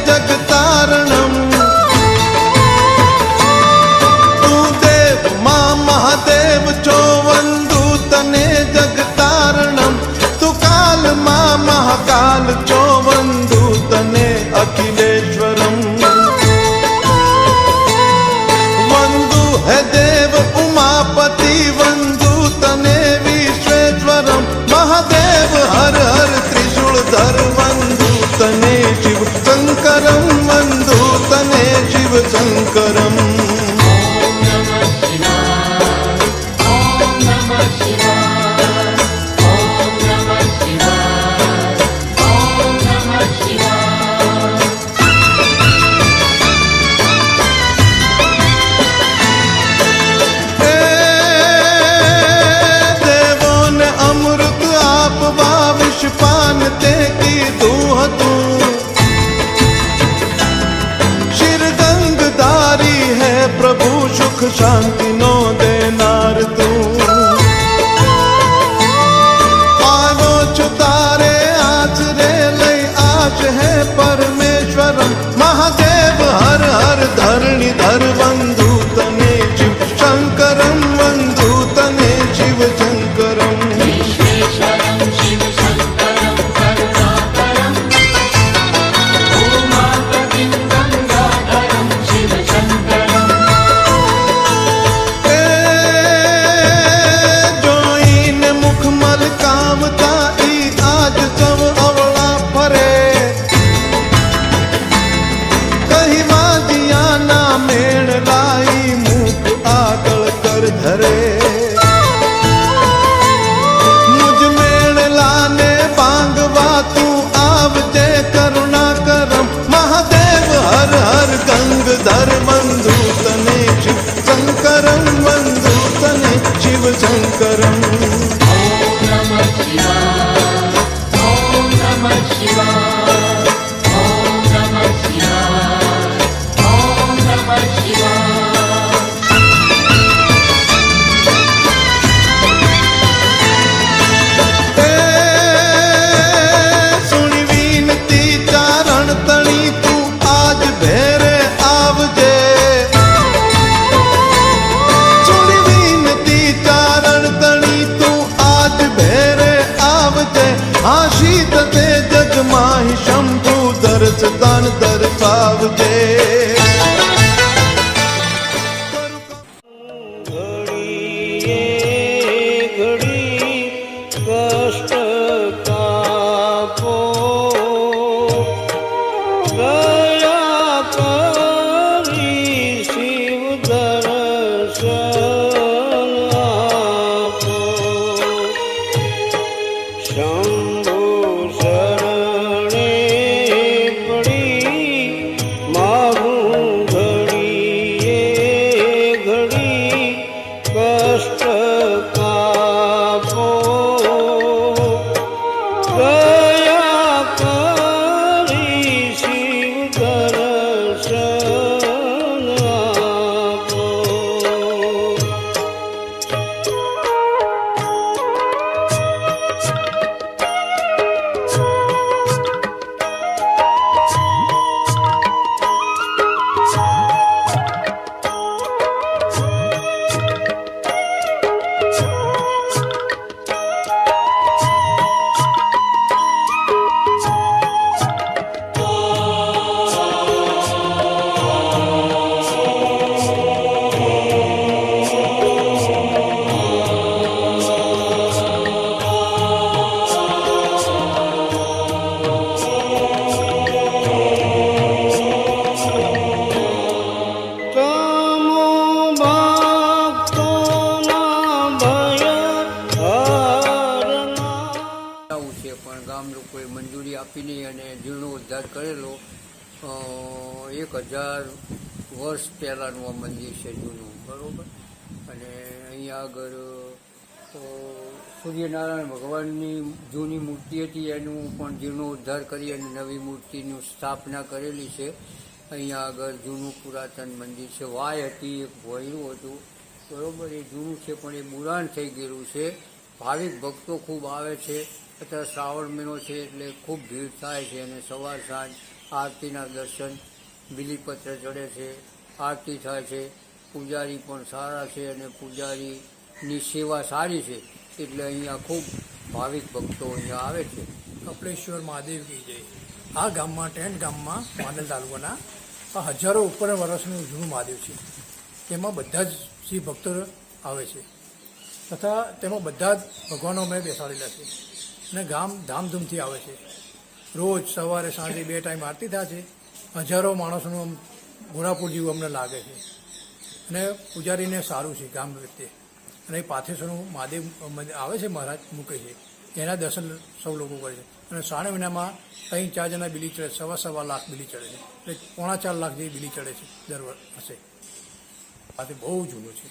જગતારણમ તું દેવમાં મહાદેવ છો વંદુ તને જગતારણમ તું કાલમાં મહાકાલ છો करम सुख शांति શંભુ દર્શ દાન દર્શાવજે મંજૂરી આપીને અને જીર્ણોદ્ધાર કરેલો એક હજાર વર્ષ પહેલાંનું આ મંદિર છે જૂનું, બરાબર? અને અહીંયા આગળ સૂર્યનારાયણ ભગવાનની જૂની મૂર્તિ હતી, એનું પણ જીર્ણોદ્ધાર કરી અને નવી મૂર્તિની સ્થાપના કરેલી છે. અહીંયા આગળ જૂનું પુરાતન મંદિર છે. વાય હતી, એક ભોયરું હતું, બરાબર? એ જૂનું છે, પણ એ બુરાણ થઈ ગયેલું છે. ભાવિક ભક્તો ખૂબ આવે છે. અત્યારે શ્રાવણ મહિનો છે એટલે ખૂબ ભીડ થાય છે અને સવાર સાંજ આરતીના દર્શન, બિલીપત્ર ચડે છે, આરતી થાય છે, પૂજારી પણ સારા છે અને પૂજારીની સેવા સારી છે એટલે અહીંયા ખૂબ ભાવિક ભક્તો અહીંયા આવે છે. કપલેશ્વર મહાદેવ કી જય. આ ગામમાં ટેન્ટ ગામમાં માંડલ તાલુકાના, આ હજારો ઉપર વર્ષનું જૂનું મહાદેવ છે. તેમાં બધા જ શિવ ભક્તો આવે છે. તથા તેમાં બધા જ ભગવાનો અમે બેસાડેલા છે. અને ગામ ધામધૂમથી આવે છે. રોજ સવારે સાંજે બે ટાઈમ આરતી થાય છે. હજારો માણસોનું ઘોડાપુર જેવું અમને લાગે છે. અને પૂજારીને સારું છે ગામ પ્રત્યે અને એ પાથેસરનું મહાદેવ આવે છે મહારાજ, મૂકે છે. એના દર્શન સૌ લોકો કરે છે. અને સાડા મહિનામાં ત્રણ ચાર જણા બિલી ચડે, સવા સવા લાખ બિલી ચડે છે. એટલે પોણા ચાર લાખ જેવી બિલી ચડે છે દર વર્ષે. આ બહુ જૂનું છે.